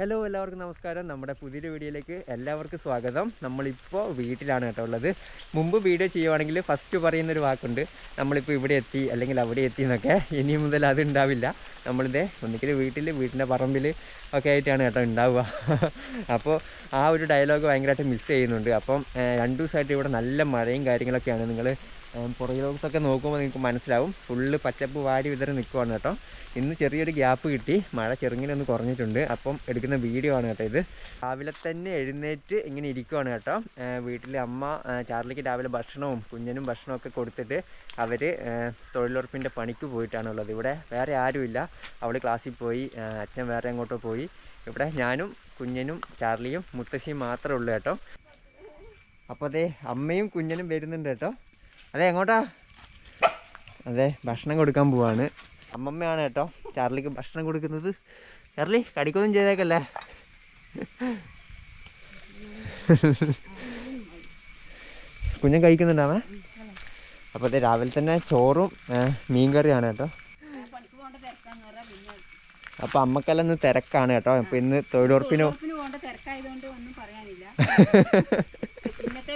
Hello എല്ലാവർക്കും നമസ്കാരം. നമ്മുടെ പുതിയൊരു വീഡിയോയിലേക്ക് എല്ലാവർക്കും സ്വാഗതം. നമ്മളിപ്പോൾ വീട്ടിലാണ് കേട്ടോ ഉള്ളത്. മുമ്പ് വീഡിയോ ചെയ്യുവാണെങ്കിൽ ഫസ്റ്റ് പറയുന്നൊരു വാക്കുണ്ട്. നമ്മളിപ്പോൾ ഇവിടെ എത്തി അല്ലെങ്കിൽ അവിടെ എത്തി എന്നൊക്കെ. ഇനി മുതൽ അത് ഉണ്ടാവില്ല. നമ്മളിതേ ഒന്നിക്കൽ വീട്ടിൽ വീട്ടിന്റെ പറമ്പിൽ ഒക്കെ ആയിട്ടാണ് കേട്ടോ ഉണ്ടാവുക. അപ്പോൾ ആ ഒരു ഡയലോഗ് ഭയങ്കരമായിട്ട് മിസ് ചെയ്യുന്നുണ്ട്. അപ്പം രണ്ടു ദിവസമായിട്ട് ഇവിടെ നല്ല മഴയും കാര്യങ്ങളൊക്കെയാണ്. നിങ്ങൾ പുറകിലോട്ടൊക്കെ നോക്കുമ്പോൾ നിങ്ങൾക്ക് മനസ്സിലാവും. ഫുള്ള് പച്ചപ്പ് വാരി വിതറി നിൽക്കുവാണ് കേട്ടോ. ഇന്ന് ചെറിയൊരു ഗ്യാപ്പ് കിട്ടി. മഴ ചെറുങ്ങനെ ഒന്ന് കുറഞ്ഞിട്ടുണ്ട്. അപ്പം എടുക്കുന്ന വീഡിയോ ആണ് കേട്ടോ ഇത്. രാവിലെ തന്നെ എഴുന്നേറ്റ് ഇങ്ങനെ ഇരിക്കുവാണ് കേട്ടോ. വീട്ടിൽ അമ്മ ചാർലിക്ക് രാവിലെ ഭക്ഷണവും കുഞ്ഞനും ഒക്കെ കൊടുത്തിട്ട് അവർ തൊഴിലുറപ്പിന്റെ പണിക്ക് പോയിട്ടാണുള്ളത്. ഇവിടെ വേറെ ആരുമില്ല. അവൾ ക്ലാസ്സിൽ പോയി. അച്ഛൻ വേറെ എങ്ങോട്ടോ പോയി. ഇവിടെ ഞാനും കുഞ്ഞനും ചാർലിയും മുത്തശ്ശിയും മാത്രമേ ഉള്ളൂ കേട്ടോ. അപ്പോൾ അതെ അമ്മയും കുഞ്ഞനും വരുന്നുണ്ട് കേട്ടോ. അതെ എങ്ങോട്ടാ? അതെ ഭക്ഷണം കൊടുക്കാൻ പോവാണ്. അമ്മമ്മയാണ് കേട്ടോ ചാർലിക്ക് ഭക്ഷണം കൊടുക്കുന്നത്. ചാർലി കടിക്കൊന്നും ചെയ്തേക്കല്ലേ? കുഞ്ഞൻ കഴിക്കുന്നുണ്ടാവേ അപ്പോൾ അതെ രാവിലെ തന്നെ ചോറും മീൻ കറിയാണ് കേട്ടോ. അപ്പോൾ അമ്മക്കെല്ലാം ഇന്ന് തിരക്കാണ് കേട്ടോ. അപ്പോൾ ഇന്ന് തൊഴിലുറപ്പിനോ തിരക്കായതുകൊണ്ട് ഒന്നും പറയാനില്ല.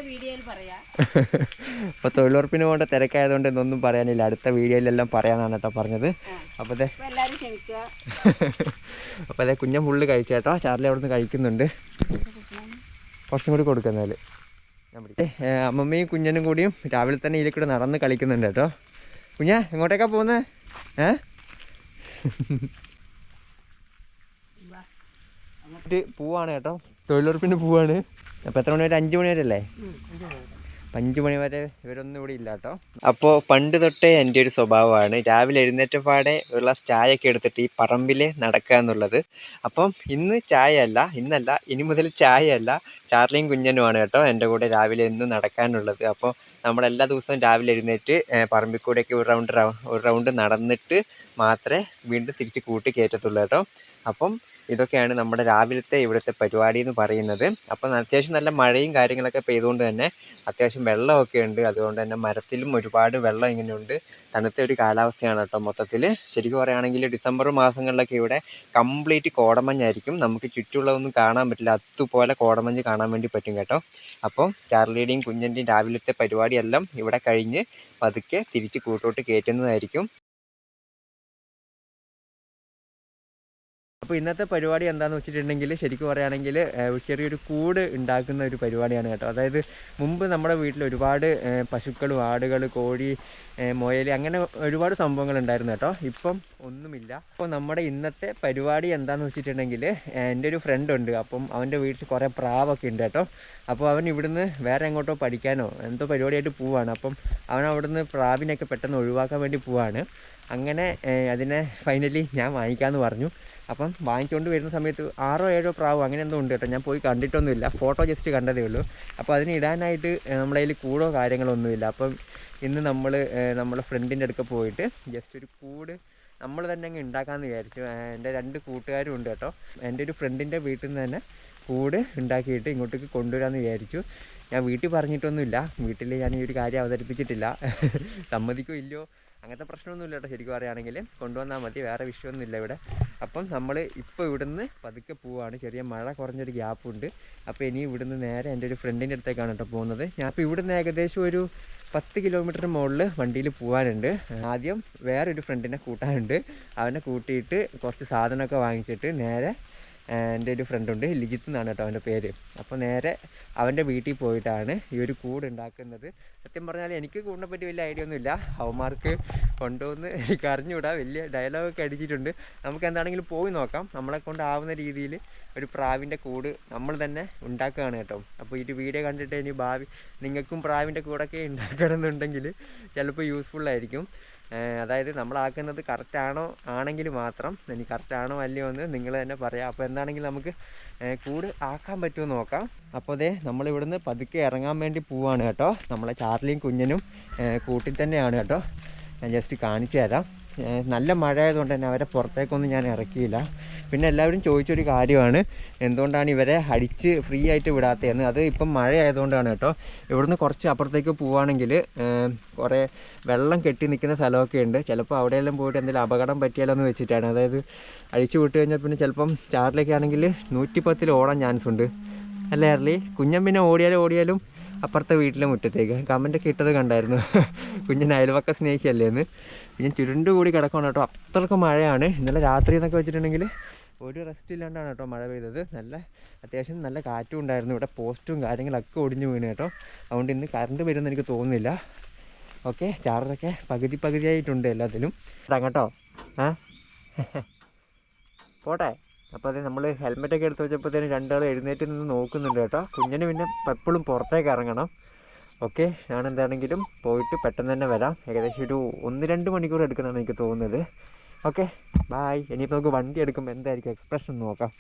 അപ്പോൾ തൊഴിലുറപ്പിന് പോകേണ്ട തിരക്കായതുകൊണ്ട് ഇന്നൊന്നും പറയാനില്ല. അടുത്ത വീഡിയോയിലെല്ലാം പറയാനാണ് കേട്ടോ പറഞ്ഞത്. അപ്പോൾ അതെ അപ്പൊ അപ്പോൾ അതെ കുഞ്ഞൻ ഫുള്ള് കഴിച്ചു കേട്ടോ. ചാർലി അവിടെ നിന്ന് കഴിക്കുന്നുണ്ട്. കുറച്ചും കൂടി കൊടുക്കുന്നാൽ അമ്മമ്മയും കുഞ്ഞനും കൂടിയും രാവിലെ തന്നെ ഇതിൽ കൂടെ നടന്ന് കളിക്കുന്നുണ്ട് കേട്ടോ. കുഞ്ഞ എങ്ങോട്ടേക്കാ പോകുന്നത് ഏ? പോവാണ് കേട്ടോ. തൊഴിലുറപ്പിന് പോവാണ്. അപ്പോൾ എത്ര മണി വരെ? അഞ്ച് മണി വരെ അല്ലേ? അഞ്ചു മണി വരെ. ഇവരൊന്നും ഇവിടെ ഇല്ല കേട്ടോ. അപ്പോൾ പണ്ട് തൊട്ടേ എന്റെ ഒരു സ്വഭാവമാണ് രാവിലെ എഴുന്നേറ്റ പാടെ ഒരു ഗ്ലാസ് ഒക്കെ എടുത്തിട്ട് ഈ പറമ്പിൽ നടക്കുക എന്നുള്ളത്. അപ്പം ഇന്ന് ചായ അല്ല ഇന്നല്ല ഇനി മുതൽ ചായ അല്ല ചാർലിയും കുഞ്ഞനുമാണ് കേട്ടോ എന്റെ കൂടെ രാവിലെ എന്നും നടക്കാനുള്ളത്. അപ്പോൾ നമ്മളെല്ലാ ദിവസവും രാവിലെ എഴുന്നേറ്റ് പറമ്പിൽ കൂടെയൊക്കെ ഒരു റൗണ്ട് ഒരു റൗണ്ട് നടന്നിട്ട് മാത്രമേ വീണ്ടും തിരിച്ച് കൂട്ടി കയറ്റത്തുള്ളൂ കേട്ടോ. അപ്പം ഇതൊക്കെയാണ് നമ്മുടെ രാവിലത്തെ ഇവിടുത്തെ പരിപാടി എന്ന് പറയുന്നത്. അപ്പം അത്യാവശ്യം നല്ല മഴയും കാര്യങ്ങളൊക്കെ പെയ്തുകൊണ്ട് തന്നെ അത്യാവശ്യം വെള്ളമൊക്കെ ഉണ്ട്. അതുകൊണ്ട് തന്നെ മരത്തിലും ഒരുപാട് വെള്ളം ഇങ്ങനെയുണ്ട്. തണുത്ത ഒരു കാലാവസ്ഥയാണ് കേട്ടോ മൊത്തത്തിൽ. ശരിക്കും പറയുകയാണെങ്കിൽ ഡിസംബർ മാസങ്ങളിലൊക്കെ ഇവിടെ കംപ്ലീറ്റ് കോടമഞ്ഞായിരിക്കും. നമുക്ക് ചുറ്റുമുള്ളതൊന്നും കാണാൻ പറ്റില്ല. അതുപോലെ കോടമഞ്ഞ് കാണാൻ വേണ്ടി പറ്റും കേട്ടോ. അപ്പം ചാർലിയുടെയും കുഞ്ഞന്റെയും രാവിലത്തെ പരിപാടിയെല്ലാം ഇവിടെ കഴിഞ്ഞ് പതുക്കെ തിരിച്ച് കൂട്ടോട്ട് കയറ്റുന്നതായിരിക്കും. അപ്പോൾ ഇന്നത്തെ പരിപാടി എന്താണെന്ന് വെച്ചിട്ടുണ്ടെങ്കിൽ ശരിക്കും പറയുകയാണെങ്കിൽ ചെറിയൊരു കൂട് ഉണ്ടാക്കുന്ന ഒരു പരിപാടിയാണ് കേട്ടോ. അതായത് മുമ്പ് നമ്മുടെ വീട്ടിൽ ഒരുപാട് പശുക്കൾ ആടുകൾ കോഴി മുയൽ അങ്ങനെ ഒരുപാട് സംഭവങ്ങൾ ഉണ്ടായിരുന്നു കേട്ടോ. ഇപ്പം ഒന്നുമില്ല. അപ്പോൾ നമ്മുടെ ഇന്നത്തെ പരിപാടി എന്താണെന്ന് വെച്ചിട്ടുണ്ടെങ്കിൽ എന്റെ ഒരു ഫ്രണ്ട് ഉണ്ട്. അപ്പം അവന്റെ വീട്ടിൽ കുറേ പ്രാവൊക്കെ ഉണ്ട് കേട്ടോ. അപ്പോൾ അവൻ ഇവിടുന്ന് വേറെ എങ്ങോട്ടോ പഠിക്കാനോ എന്തോ പരിപാടിയായിട്ട് പോവാണ്. അപ്പം അവൻ അവിടുന്ന് പ്രാവിനെയൊക്കെ പെട്ടെന്ന് ഒഴിവാക്കാൻ വേണ്ടി പോവാണ്. അങ്ങനെ അതിനെ ഫൈനലി ഞാൻ വാങ്ങിക്കാമെന്ന് പറഞ്ഞു. അപ്പം വാങ്ങിച്ചുകൊണ്ട് വരുന്ന സമയത്ത് ആറോ ഏഴോ പ്രാവ് അങ്ങനെ എന്തോ ഉണ്ട് കേട്ടോ. ഞാൻ പോയി കണ്ടിട്ടൊന്നുമില്ല. ഫോട്ടോ ജസ്റ്റ് കണ്ടതേ ഉള്ളൂ. അപ്പോൾ അതിന് ഇടാനായിട്ട് നമ്മുടെ കയ്യിൽ കൂടോ കാര്യങ്ങളോ ഒന്നുമില്ല അപ്പം ഇന്ന് നമ്മൾ നമ്മുടെ ഫ്രണ്ടിന്റെ അടുക്ക പോയിട്ട് ജസ്റ്റ് ഒരു കൂട് നമ്മൾ തന്നെ അങ്ങ് ഉണ്ടാക്കാമെന്ന് വിചാരിച്ചു. എന്റെ രണ്ട് കൂട്ടുകാരും ഉണ്ട് കേട്ടോ. എന്റെ ഒരു ഫ്രണ്ടിന്റെ വീട്ടിൽ നിന്ന് തന്നെ കൂട് ഉണ്ടാക്കിയിട്ട് ഇങ്ങോട്ടേക്ക് കൊണ്ടുവരാമെന്ന് വിചാരിച്ചു. ഞാൻ വീട്ടിൽ പറഞ്ഞിട്ടൊന്നുമില്ല. വീട്ടിൽ ഞാൻ ഈ ഒരു കാര്യം അവതരിപ്പിച്ചിട്ടില്ല. സമ്മതിക്കോ ഇല്ലയോ? അങ്ങനത്തെ പ്രശ്നമൊന്നുമില്ല കേട്ടോ ശരിക്കും പറയുകയാണെങ്കിൽ. കൊണ്ടുവന്നാൽ മതി വേറെ വിഷയമൊന്നുമില്ല ഇവിടെ. അപ്പം നമ്മൾ ഇപ്പോൾ ഇവിടുന്ന് പതുക്കെ പോവുകയാണ് ചെറിയ മഴ കുറഞ്ഞൊരു ഗ്യാപ്പുണ്ട്. അപ്പോൾ ഇനി ഇവിടുന്ന് നേരെ എന്റെ ഒരു ഫ്രണ്ടിന്റെ അടുത്തേക്കാണ് കേട്ടോ പോകുന്നത്. ഞാൻ ഇപ്പോൾ ഇവിടുന്ന് ഏകദേശം ഒരു പത്ത് കിലോമീറ്ററിന് മുകളിൽ വണ്ടിയിൽ പോകാനുണ്ട് ആദ്യം വേറൊരു ഫ്രണ്ടിനെ കൂട്ടാനുണ്ട്. അവനെ കൂട്ടിയിട്ട് കുറച്ച് സാധനമൊക്കെ വാങ്ങിച്ചിട്ട് നേരെ എന്റെ ഒരു ഫ്രണ്ടുണ്ട് ലിജിത്ത് എന്നാണ് കേട്ടോ അവന്റെ പേര്. അപ്പോൾ നേരെ അവന്റെ വീട്ടിൽ പോയിട്ടാണ് ഈ ഒരു കൂട് ഉണ്ടാക്കുന്നത്. സത്യം പറഞ്ഞാൽ എനിക്ക് കൂടിനെ പറ്റി വലിയ ഐഡിയ ഒന്നുമില്ല. അവന്മാർക്ക് കൊണ്ടുവന്ന് എനിക്ക് അറിഞ്ഞുകൂടാ. വലിയ ഡയലോഗൊക്കെ അടിച്ചിട്ടുണ്ട്. നമുക്ക് എന്താണെങ്കിലും പോയി നോക്കാം. നമ്മളെ കൊണ്ടാവുന്ന രീതിയിൽ ഒരു പ്രാവിന്റെ കൂട് നമ്മൾ തന്നെ ഉണ്ടാക്കുകയാണ് കേട്ടോ. അപ്പോൾ ഈ വീഡിയോ കണ്ടിട്ട് ഇനി ഭാവി നിങ്ങൾക്കും പ്രാവിന്റെ കൂടൊക്കെ ഉണ്ടാക്കണമെന്നുണ്ടെങ്കിൽ ചിലപ്പോൾ യൂസ്ഫുൾ ആയിരിക്കും. ഏഹ് അതായത് നമ്മളാക്കുന്നത് കറക്റ്റ് ആണോ ആണെങ്കിൽ മാത്രം ഇനി കറക്റ്റ് ആണോ അല്ലയോ എന്ന് നിങ്ങൾ തന്നെ പറയാം. അപ്പോൾ എന്താണെങ്കിലും നമുക്ക് കൂട് ആക്കാൻ പറ്റുമോ നോക്കാം. അപ്പോൾ അതെ നമ്മളിവിടുന്ന് പതുക്കെ ഇറങ്ങാൻ വേണ്ടി പോവാണ് കേട്ടോ. നമ്മളെ ചാർലിയും കുഞ്ഞനും കൂട്ടിൽ തന്നെയാണ് കേട്ടോ. ഞാൻ ജസ്റ്റ് കാണിച്ചു തരാം. നല്ല മഴ ആയതുകൊണ്ട് തന്നെ അവരെ പുറത്തേക്കൊന്നും ഞാൻ ഇറക്കിയില്ല. പിന്നെ എല്ലാവരും ചോദിച്ചൊരു കാര്യമാണ്. എന്തുകൊണ്ടാണ് ഇവരെ അടിച്ച് ഫ്രീ ആയിട്ട് വിടാത്തതെന്ന്? അത് ഇപ്പം മഴ ആയതുകൊണ്ടാണ് കേട്ടോ. ഇവിടുന്ന് കുറച്ച് അപ്പുറത്തേക്ക് പോവുകയാണെങ്കിൽ കുറേ വെള്ളം കെട്ടി നിൽക്കുന്ന സ്ഥലമൊക്കെ ഉണ്ട്. ചിലപ്പോൾ അവിടെയെല്ലാം പോയിട്ട് എന്തെങ്കിലും അപകടം പറ്റിയാലോ എന്ന് വെച്ചിട്ടാണ്. അതായത് അഴിച്ചു വിട്ട് കഴിഞ്ഞാൽ പിന്നെ ചിലപ്പം ചാറിലേക്കാണെങ്കിൽ നൂറ്റിപ്പത്തിൽ ഓടാൻ ചാൻസ് ഉണ്ട്. അല്ലേ അർലി? കുഞ്ഞൻ പിന്നെ ഓടിയാലും ഓടിയാലും അപ്പുറത്തെ വീട്ടിലെ മുറ്റത്തേക്ക്. കമന്റൊക്കെ ഇട്ടത് കണ്ടായിരുന്നു. കുഞ്ഞൻ അയൽവക്ക സ്നേഹിക്കല്ലേ എന്ന്. ഞാൻ ചുരുണ്ട് കൂടി കിടക്കണം കേട്ടോ. അത്രയ്ക്ക് മഴയാണ്. ഇന്നലെ രാത്രി എന്നൊക്കെ വെച്ചിട്ടുണ്ടെങ്കിൽ ഒരു റെസ്റ്റ് ഇല്ലാണ്ടാണ് കേട്ടോ മഴ പെയ്തത്. നല്ല അത്യാവശ്യം നല്ല കാറ്റും ഉണ്ടായിരുന്നു. ഇവിടെ പോസ്റ്റും കാര്യങ്ങളൊക്കെ ഒടിഞ്ഞു വീണ് കേട്ടോ. അതുകൊണ്ട് ഇന്ന് കറണ്ട് വരുമെന്ന് എനിക്ക് തോന്നുന്നില്ല. ഓക്കെ ചാർജൊക്കെ പകുതി പകുതിയായിട്ടുണ്ട് എല്ലാത്തിലും. കേട്ടോ. ആ? പോട്ടെ. അപ്പോൾ അത് നമ്മൾ ഹെൽമെറ്റൊക്കെ എടുത്ത് വെച്ചപ്പോഴത്തേനും രണ്ടാൾ എഴുന്നേറ്റ് നിന്ന് നോക്കുന്നുണ്ട് കേട്ടോ. കുഞ്ഞിന് പിന്നെ എപ്പോഴും പുറത്തേക്ക് ഇറങ്ങണം. ഓക്കെ ഞാൻ എന്താണെങ്കിലും പോയിട്ട് പെട്ടെന്ന് തന്നെ വരാം. ഏകദേശം ഒരു ഒന്ന് രണ്ട് മണിക്കൂർ എടുക്കുന്നതാണ് എനിക്ക് തോന്നുന്നത്. ഓക്കെ ബായ് ഇനിയിപ്പോൾ നമുക്ക് വണ്ടി എടുക്കുമ്പോൾ എന്തായിരിക്കും എക്സ്പ്രഷൻ നോക്കാം.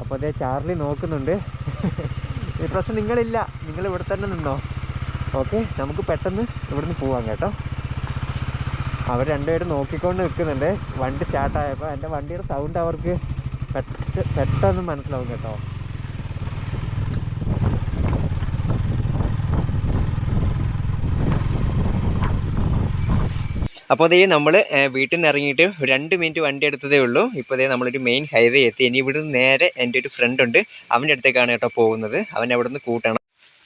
അപ്പോൾ അതേ ചാർലി നോക്കുന്നുണ്ട്. ഈ പ്രശ്നം നിങ്ങളില്ല. നിങ്ങൾ ഇവിടെ തന്നെ നിന്നോ. ഓക്കെ നമുക്ക് പെട്ടെന്ന് ഇവിടുന്ന് പോവാം കേട്ടോ. അവർ രണ്ടുപേരും നോക്കിക്കൊണ്ട് നിൽക്കുന്നുണ്ട്. വണ്ടി സ്റ്റാർട്ടായപ്പോൾ എന്റെ വണ്ടിയുടെ സൗണ്ട് അവർക്ക് പെട്ട പെട്ടെന്ന് മനസ്സിലാവും കേട്ടോ. അപ്പോൾ അതേ നമ്മൾ വീട്ടിൽ നിന്ന് ഇറങ്ങിയിട്ട് രണ്ട് മിനിറ്റ് വണ്ടി എടുത്തതേ ഉള്ളൂ. ഇപ്പോൾ അതേ നമ്മളൊരു മെയിൻ ഹൈവേ എത്തി. ഇനി ഇവിടുന്ന് നേരെ എന്റെ ഒരു ഫ്രണ്ട് ഉണ്ട്. അവന്റെ അടുത്തേക്കാണ് കേട്ടോ പോകുന്നത്. അവൻ അവിടെ നിന്ന് കൂട്ടണം.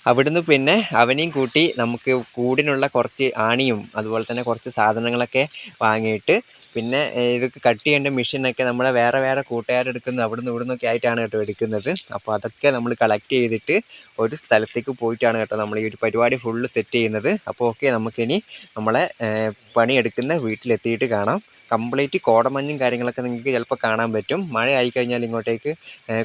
അവിടുന്ന് പിന്നെ അവനെയും കൂട്ടി നമുക്ക് കൂടിനുള്ള കുറച്ച് ആണിയും അതുപോലെ തന്നെ കുറച്ച് സാധനങ്ങളൊക്കെ വാങ്ങിയിട്ട് പിന്നെ ഇതൊക്കെ കട്ട് ചെയ്യേണ്ട മെഷീനൊക്കെ നമ്മളെ വേറെ വേറെ കൂട്ടുകാരെടുക്കുന്ന അവിടുന്ന് ഇവിടുന്നൊക്കെ ആയിട്ടാണ് കേട്ടോ എടുക്കുന്നത്. അപ്പോൾ അതൊക്കെ നമ്മൾ കളക്ട് ചെയ്തിട്ട് ഒരു സ്ഥലത്തേക്ക് പോയിട്ടാണ് കേട്ടോ നമ്മൾ ഈ ഒരു പരിപാടി ഫുള്ള് സെറ്റ് ചെയ്യുന്നത്. അപ്പോൾ ഓക്കെ നമുക്കിനി നമ്മളെ പണിയെടുക്കുന്ന വീട്ടിലെത്തിയിട്ട് കാണാം. കംപ്ലീറ്റ് കോടമഞ്ഞും കാര്യങ്ങളൊക്കെ നിങ്ങൾക്ക് ചിലപ്പോൾ കാണാൻ പറ്റും. മഴ ആയിക്കഴിഞ്ഞാൽ ഇങ്ങോട്ടേക്ക്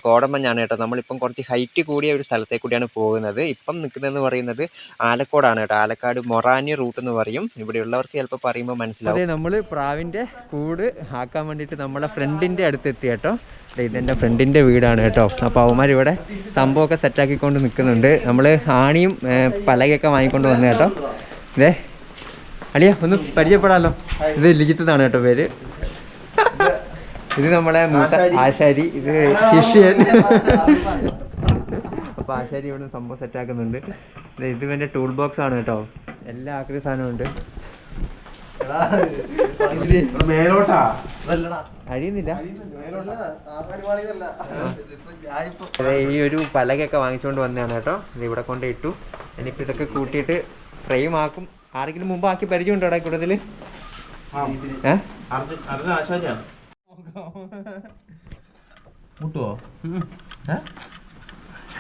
കോടമഞ്ഞാണ് കേട്ടോ. നമ്മളിപ്പം കുറച്ച് ഹൈറ്റ് കൂടിയ ഒരു സ്ഥലത്തേക്ക് കൂടിയാണ് പോകുന്നത്. ഇപ്പം നിൽക്കുന്നതെന്ന് പറയുന്നത് ആലക്കോടാണ് കേട്ടോ. ആലക്കാട് മൊറാനി റൂട്ട് എന്ന് പറയും. ഇവിടെയുള്ളവർക്ക് ചിലപ്പോൾ പറയുമ്പോൾ മനസ്സിലാവും. അതെ നമ്മൾ പ്രാവിന്റെ കൂട് ആക്കാൻ വേണ്ടിയിട്ട് നമ്മളെ ഫ്രണ്ടിന്റെ അടുത്ത് എത്തി കേട്ടോ. ഇതെന്റെ ഫ്രണ്ടിന്റെ വീടാണ് കേട്ടോ. അപ്പോൾ അവന്മാർ ഇവിടെ സംഭവമൊക്കെ സെറ്റാക്കിക്കൊണ്ട് നിൽക്കുന്നുണ്ട്. നമ്മൾ ആണിയും പലകയൊക്കെ വാങ്ങിക്കൊണ്ട് വന്നു കേട്ടോ. ഇതേ അളിയ ഒന്ന് പരിചയപ്പെടാമല്ലോ ഇത് ലിജിത്താണ് കേട്ടോ പേര്. ഇത് നമ്മളെ മൂത്ത ആശാരി. ഇത് ശിഷ്യൻ. അപ്പൊ ആശാരി ഇവിടെ സംഭവം സെറ്റ് ആക്കുന്നുണ്ട്. ദേ ഇത് എന്റെ ടൂൾ ബോക്സ് ആണ് കേട്ടോ. എല്ലാ ആക്രി ഞാനിപ്പോ അതെ ഈ ഒരു പലകയൊക്കെ വാങ്ങിച്ചുകൊണ്ട് വന്നതാണ് കേട്ടോ. ഇത് ഇവിടെ കൊണ്ട് ഇട്ടു. ഇനിയിപ്പോൾ ഇതൊക്കെ കൂട്ടിയിട്ട് ഫ്രെയിം ആക്കും. ആരെങ്കിലും മുമ്പ് ആക്കി പരിചയമുണ്ടോ ഇവിടെ കൂടുതൽ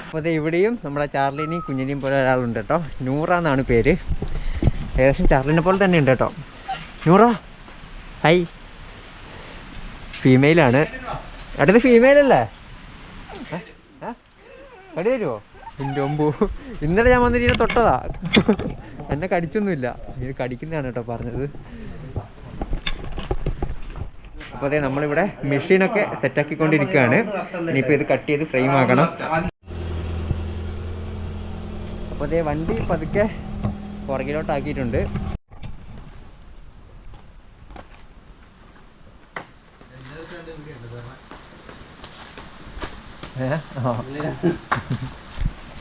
അപ്പോൾ ഇവിടെയും നമ്മളെ ചാർലിനെയും കുഞ്ഞിനെയും പോലെ ഒരാളുണ്ട് കേട്ടോ. നൂറ എന്നാണ് പേര്. ഏകദേശം ചാർലിനെ പോലെ തന്നെ ഉണ്ട് കേട്ടോ. നൂറ? ഹൈ ഫീമെയിലാണ് അടുത്ത് ഫീമെയിൽ അല്ലേ? തരുമോ എന്റെ ഒമ്പു. ഇന്നലെ ഞാൻ വന്നിട്ട് ഇതിനെ തൊട്ടതാ. എന്നെ കടിച്ചൊന്നുമില്ല. ഇത് കടിക്കുന്നതാണ് കേട്ടോ പറഞ്ഞത്. അപ്പോൾ അതെ നമ്മളിവിടെ മെഷീനൊക്കെ സെറ്റാക്കിക്കൊണ്ടിരിക്കുകയാണ്. ഇനിയിപ്പോൾ ഇത് കട്ട് ചെയ്ത് ഫ്രെയിം ആക്കണം. അപ്പോൾ അതേ വണ്ടി പതുക്കെ പുറകിലോട്ടാക്കിയിട്ടുണ്ട്. ഏ?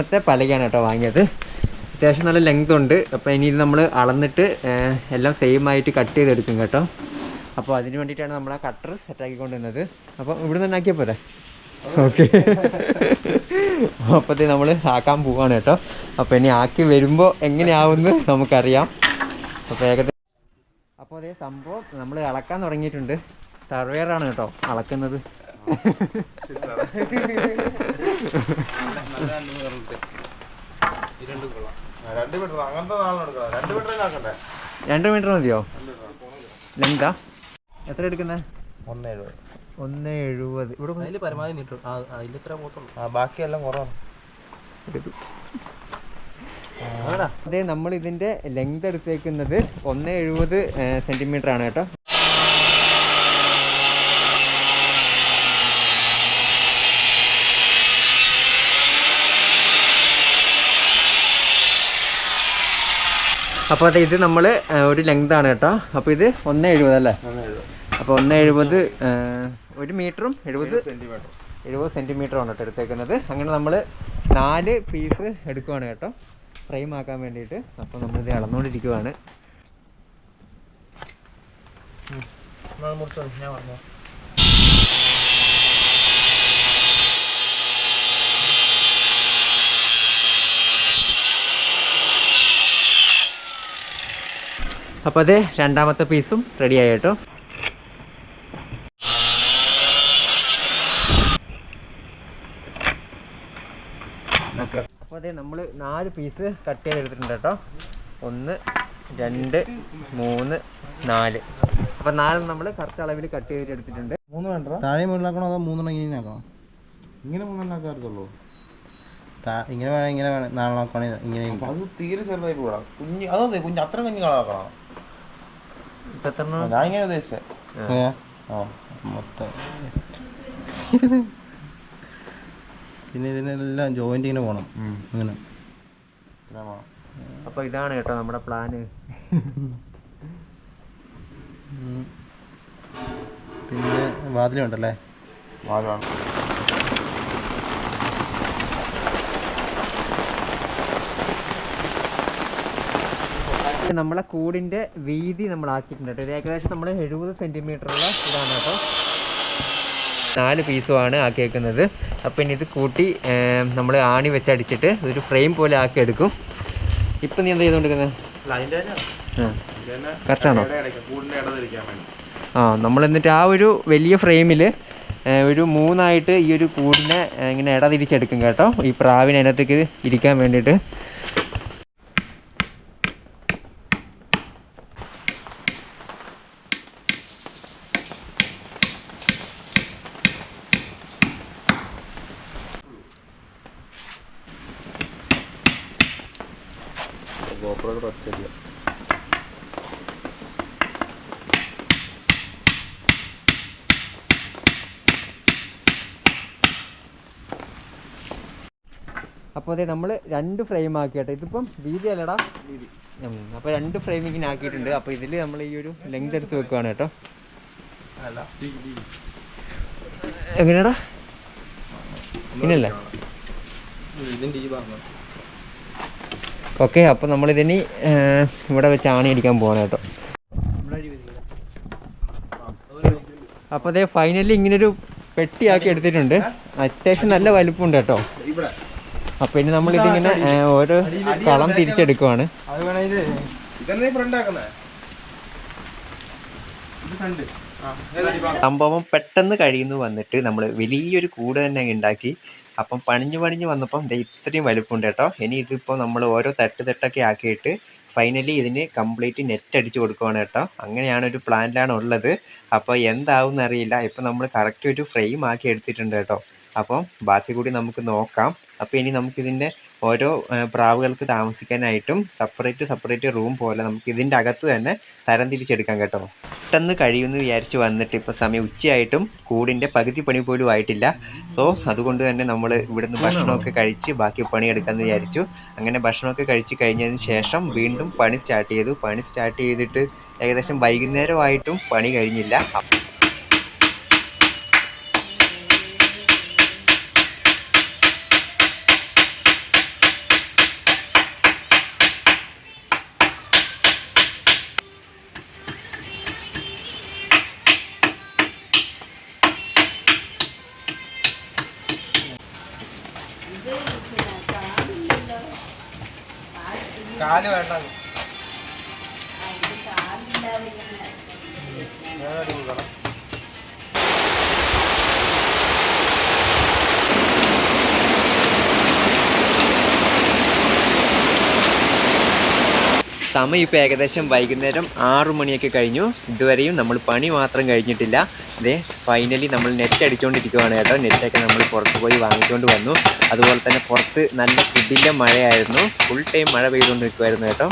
ഇന്നത്തെ പലകയാണ് കേട്ടോ വാങ്ങിയത്. അത്യാവശ്യം നല്ല ലെങ്ത് ഉണ്ട്. അപ്പോൾ ഇനി ഇത് നമ്മൾ അളന്നിട്ട് എല്ലാം സെയിം ആയിട്ട് കട്ട് ചെയ്തെടുക്കും കേട്ടോ. അപ്പോൾ അതിന് വേണ്ടിയിട്ടാണ് നമ്മൾ ആ കട്ടർ സെറ്റാക്കിക്കൊണ്ടിരുന്നത് അപ്പോൾ ഇവിടെ നിന്ന് ആക്കിയാൽ പോരെ? ഓക്കെ. അപ്പോഴത്തേ നമ്മൾ ആക്കാൻ പോവാണ് കേട്ടോ. അപ്പോൾ ഇനി ആക്കി വരുമ്പോൾ എങ്ങനെയാവുമെന്ന് നമുക്കറിയാം. അപ്പോൾ ഏകദേശം അപ്പോൾ അതേ സംഭവം നമ്മൾ അളക്കാൻ തുടങ്ങിയിട്ടുണ്ട്. സർവേറാണ് കേട്ടോ അളക്കുന്നത്. രണ്ട് മീറ്റർ അങ്ങനത്തെ നാളെ എടുക്കാം രണ്ട് മീറ്റർ ആക്കട്ടെ രണ്ട് മീറ്റർ മതിയോ? ലെങ്താ? എത്ര എടുക്കുന്നേ? ഒന്ന് എഴുപത്. ഒന്ന് എഴുപത് ഇവിടെ അതിൽ പരമാവധി നീട്ടും അതിൽ ഇത്ര പോത്തുള്ളൂ ആ ബാക്കിയെല്ലാം കുറവാണ്. ആടാ അതെ നമ്മൾ ഇതിന്റെ ലെങ്ത് എടുത്തേക്കുന്നത് ഒന്ന് എഴുപത് സെന്റിമീറ്റർ ആണ് കേട്ടോ. അപ്പോൾ അതെ ഇത് നമ്മൾ ഒരു ലെങ്ത് ആണ് കേട്ടോ. അപ്പോൾ ഇത് ഒന്ന് എഴുപത് അല്ലേ അപ്പോൾ ഒന്ന് എഴുപത് ഒരു മീറ്ററും എഴുപത് എഴുപത് സെന്റിമീറ്ററാണ് കേട്ടോ എടുത്തേക്കുന്നത്. അങ്ങനെ നമ്മൾ നാല് പീസ് എടുക്കുവാണ് കേട്ടോ. ഫ്രെയിം ആക്കാൻ വേണ്ടിയിട്ട്. അപ്പോൾ നമ്മളിത് ഇളന്നുകൊണ്ടിരിക്കുവാണ് ഞാൻ പറഞ്ഞു അപ്പോൾ അത് രണ്ടാമത്തെ പീസും റെഡി ആയി കേട്ടോ. അപ്പോൾ അതെ നമ്മൾ നാല് പീസ് കട്ട് ചെയ്തെടുത്തിട്ടുണ്ട് കേട്ടോ. ഒന്ന് രണ്ട് മൂന്ന് നാല്. അപ്പോൾ നാല് നമ്മൾ കറക്റ്റ് അളവിൽ കട്ട് ചെയ്തെടുത്തിട്ടുണ്ട് മൂന്ന് വേണ്ട താഴെ മുകളിലാക്കണോ അതോ മൂന്നെണ്ണം ഇങ്ങനെ ആക്കണോ? ഇങ്ങനെ മൂന്നെണ്ണം ആക്കാറുള്ളൂ ഇങ്ങനെ വേണം ഇങ്ങനെ വേണം. നാളെ നോക്കണേ ഇങ്ങനെ അത് തീരെ ചെറുതായി പോകണം കുഞ്ഞ് അതെ കുഞ്ഞ് അത്ര കുഞ്ഞു കളാക്കണം ഇപ്പം എത്ര എണ്ണം? ഞാൻ ഇങ്ങനെ ഉദ്ദേശിച്ചത് പിന്നെ ഇതിനെല്ലാം ജോയിന്റ് ഇങ്ങനെ പോകണം അങ്ങനെ. അപ്പൊ അപ്പോൾ ഇതാണ് കേട്ടോ നമ്മുടെ പ്ലാന്. പിന്നെ വാതിലുണ്ടല്ലേ? വാലാണ് നമ്മളെ കൂടിന്റെ വീതി നമ്മൾ ആക്കിയിട്ടുണ്ട് കേട്ടോ. ഇത് ഏകദേശം നമ്മൾ എഴുപത് സെന്റിമീറ്ററുള്ള ഇതാണ് കേട്ടോ. നാല് പീസുമാണ് ആക്കിയേക്കുന്നത്. അപ്പം ഇനി ഇത് കൂട്ടി നമ്മൾ ആണി വെച്ചടിച്ചിട്ട് ഒരു ഫ്രെയിം പോലെ ആക്കി എടുക്കും ഇപ്പം നീ എന്താ ചെയ്തുകൊണ്ടിരിക്കുന്നത് കറക്റ്റാണോ ആ. നമ്മൾ എന്നിട്ട് ആ ഒരു വലിയ ഫ്രെയിമിൽ ഒരു മൂന്നായിട്ട് ഈ ഒരു കൂടിനെ ഇങ്ങനെ ഇടതിരിച്ചെടുക്കും കേട്ടോ. ഈ പ്രാവിന് അതിനകത്തേക്ക് ഇരിക്കാൻ വേണ്ടിയിട്ട്. ഗോപ്രോയുടെ ഒറ്റയില്ല അപ്പോൾ അതെ നമ്മൾ രണ്ട് ഫ്രെയിം ആക്കിയിട്ട്. കേട്ടോ ഇതിപ്പം വീതി അല്ലടാ. അപ്പോൾ രണ്ട് ഫ്രെയിം ഇങ്ങനെ ആക്കിയിട്ടുണ്ട്. അപ്പോൾ ഇതിൽ നമ്മൾ ഈ ഒരു ലെങ്ത് എടുത്ത് വെക്കുകയാണ് കേട്ടോ. എങ്ങനെയാടാ ഇങ്ങനെയല്ലേ? ഇതിന്റെ ഈ ഭാഗം. ഓക്കെ അപ്പോൾ നമ്മളിതിനി ഇവിടെ വെച്ച് ആണി അടിക്കാൻ പോകണം കേട്ടോ. അപ്പോൾ അതേ ഫൈനലി ഇങ്ങനൊരു പെട്ടിയാക്കി എടുത്തിട്ടുണ്ട്. അത്യാവശ്യം നല്ല വലിപ്പമുണ്ട് കേട്ടോ. ഇവിടെ അപ്പോൾ ഇനി നമ്മളിതിങ്ങനെ ഓരോ കളം തിരിച്ചെടുക്കുവാണ്. അത് വേണേ ഇത് കണ്ട് ഫ്രണ്ട് സംഭവം പെട്ടെന്ന് കഴിയുന്നു വന്നിട്ട് നമ്മൾ വലിയൊരു കൂട് തന്നെ ഉണ്ടാക്കി. അപ്പം പണിഞ്ഞു പണിഞ്ഞു വന്നപ്പം ഇത് ഇത്രയും വലുപ്പമുണ്ട് കേട്ടോ. ഇനി ഇതിപ്പോൾ നമ്മൾ ഓരോ തട്ട് തട്ടൊക്കെ ആക്കിയിട്ട് ഫൈനലി ഇതിന് കംപ്ലീറ്റ് നെറ്റ് അടിച്ചു കൊടുക്കുവാണ് കേട്ടോ. അങ്ങനെയാണ് ഒരു പ്ലാനിലാണ് ഉള്ളത്. അപ്പോൾ എന്താവും എന്നറിയില്ല ഇപ്പം നമ്മൾ കറക്റ്റ് ഒരു ഫ്രെയിം ആക്കി എടുത്തിട്ടുണ്ട് കേട്ടോ. അപ്പം ബാക്കി കൂടി നമുക്ക് നോക്കാം. അപ്പോൾ ഇനി നമുക്കിതിന്റെ ഓരോ പ്രാവുകൾക്ക് താമസിക്കാനായിട്ടും സെപ്പറേറ്റ് സെപ്പറേറ്റ് റൂം പോലെ നമുക്ക് ഇതിന്റെ അകത്ത് തന്നെ തരം തിരിച്ചെടുക്കാം കേട്ടോ. പെട്ടെന്ന് കഴിയുമെന്ന് വിചാരിച്ച് വന്നിട്ട് ഇപ്പോൾ സമയം ഉച്ചയായിട്ടും കൂടിന്റെ പകുതി പണി പോലും ആയിട്ടില്ല. സോ അതുകൊണ്ട് തന്നെ നമ്മൾ ഇവിടുന്ന് ഭക്ഷണമൊക്കെ കഴിച്ച് ബാക്കി പണിയെടുക്കാമെന്ന് വിചാരിച്ചു. അങ്ങനെ ഭക്ഷണമൊക്കെ കഴിച്ച് കഴിഞ്ഞതിന് ശേഷം വീണ്ടും പണി സ്റ്റാർട്ട് ചെയ്തു. പണി സ്റ്റാർട്ട് ചെയ്തിട്ട് ഏകദേശം വൈകുന്നേരമായിട്ടും പണി കഴിഞ്ഞില്ല. കാൽ വേണ്ട സമയം ഇപ്പോൾ ഏകദേശം വൈകുന്നേരം ആറു മണിയൊക്കെ കഴിഞ്ഞു. ഇതുവരെയും നമ്മൾ പണി മാത്രം കഴിഞ്ഞിട്ടില്ല. ഇതേ ഫൈനലി നമ്മൾ നെറ്റ് അടിച്ചുകൊണ്ടിരിക്കുവാണ് കേട്ടോ. നെറ്റൊക്കെ നമ്മൾ പുറത്ത് പോയി വാങ്ങിച്ചുകൊണ്ട് വന്നു. അതുപോലെ തന്നെ പുറത്ത് നല്ല കുടില മഴയായിരുന്നു. ഫുൾ ടൈം മഴ പെയ്തുകൊണ്ട് നിൽക്കുമായിരുന്നു കേട്ടോ.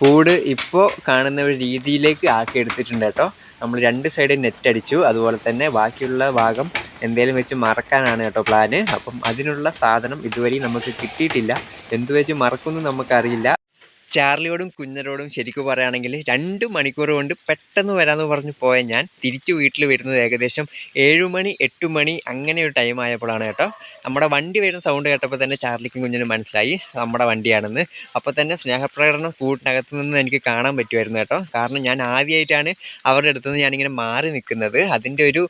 കൂട് ഇപ്പോൾ കാണുന്ന ഒരു രീതിയിലേക്ക് ആക്കി എടുത്തിട്ടുണ്ട് കേട്ടോ. നമ്മൾ രണ്ട് സൈഡ് നെറ്റ് അടിച്ചു. അതുപോലെ തന്നെ ബാക്കിയുള്ള ഭാഗം എന്തേലും വെച്ച് മറക്കാനാണ് കേട്ടോ പ്ലാന് അപ്പം അതിനുള്ള സാധനം ഇതുവരെയും നമുക്ക് കിട്ടിയിട്ടില്ല. എന്ത് വെച്ച് മറക്കുമെന്ന് നമുക്കറിയില്ല. ചാർലിയോടും കുഞ്ഞരോടും ശരിക്കും പറയുകയാണെങ്കിൽ രണ്ട് മണിക്കൂർ കൊണ്ട് പെട്ടെന്ന് വരാമെന്ന് പറഞ്ഞ് പോയ ഞാൻ തിരിച്ചു വീട്ടിൽ വരുന്നത് ഏകദേശം ഏഴ് മണി എട്ട് മണി അങ്ങനെ ഒരു ടൈം ആയപ്പോഴാണ് കേട്ടോ. നമ്മുടെ വണ്ടി വരുന്ന സൗണ്ട് കേട്ടപ്പോൾ തന്നെ ചാർലിക്കും കുഞ്ഞിനും മനസ്സിലായി നമ്മുടെ വണ്ടിയാണെന്ന്. അപ്പോൾ തന്നെ സ്നേഹപ്രകടനം കൂട്ടിനകത്ത് നിന്ന് എനിക്ക് കാണാൻ പറ്റുമായിരുന്നു കേട്ടോ. കാരണം ഞാൻ ആദ്യമായിട്ടാണ് അവരുടെ അടുത്ത് നിന്ന് ഞാനിങ്ങനെ മാറി നിൽക്കുന്നത്. അതിന്റെ ഒരു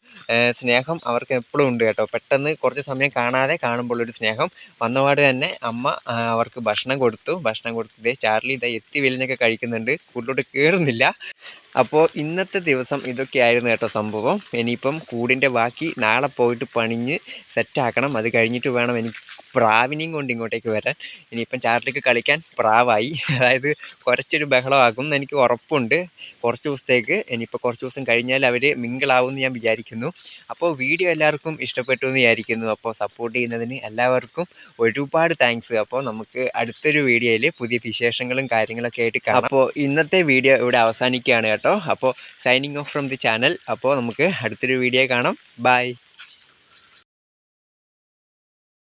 സ്നേഹം അവർക്ക് എപ്പോഴും ഉണ്ട് കേട്ടോ. പെട്ടെന്ന് കുറച്ച് സമയം കാണാതെ കാണുമ്പോൾ ഒരു സ്നേഹം. വന്നപാട് തന്നെ അമ്മ അവർക്ക് ഭക്ഷണം കൊടുത്തു. ഭക്ഷണം കൊടുത്തത് ചാർലി ഇതാ എത്തി വെലിനൊക്കെ കഴിക്കുന്നുണ്ട്. കൂടുതലോട്ട് കയറുന്നില്ല അപ്പോൾ ഇന്നത്തെ ദിവസം ഇതൊക്കെയായിരുന്നു കേട്ടോ സംഭവം. ഇനിയിപ്പം കൂടിന്റെ ബാക്കി നാളെ പോയിട്ട് പണിഞ്ഞ് സെറ്റാക്കണം അത് കഴിഞ്ഞിട്ട് വേണം എനിക്ക് പ്രാവിനെയും കൊണ്ട് ഇങ്ങോട്ടേക്ക് വരാൻ. ഇനിയിപ്പം ചാർലിക്ക് കളിക്കാൻ പ്രാവായി. അതായത് കുറച്ചൊരു ബഹളമാകും എനിക്ക് ഉറപ്പുണ്ട്. കുറച്ച് ദിവസത്തേക്ക്. ഇനിയിപ്പോൾ കുറച്ച് ദിവസം കഴിഞ്ഞാൽ അവർ മിങ്കിളാവുമെന്ന് ഞാൻ വിചാരിക്കുന്നു. അപ്പോൾ വീഡിയോ എല്ലാവർക്കും ഇഷ്ടപ്പെട്ടു എന്ന് വിചാരിക്കുന്നു. അപ്പോൾ സപ്പോർട്ട് ചെയ്യുന്നതിന് എല്ലാവർക്കും ഒരുപാട് താങ്ക്സ് അപ്പോൾ നമുക്ക് അടുത്തൊരു വീഡിയോയിൽ പുതിയ വിശേഷങ്ങളും കാര്യങ്ങളൊക്കെ ആയിട്ട് കാണാം. അപ്പോൾ ഇന്നത്തെ വീഡിയോ ഇവിടെ അവസാനിക്കുകയാണ് കേട്ടോ. അപ്പോൾ signing off from the channel അപ്പോൾ നമുക്ക് അടുത്തൊരു വീഡിയോ കാണാം. ബൈ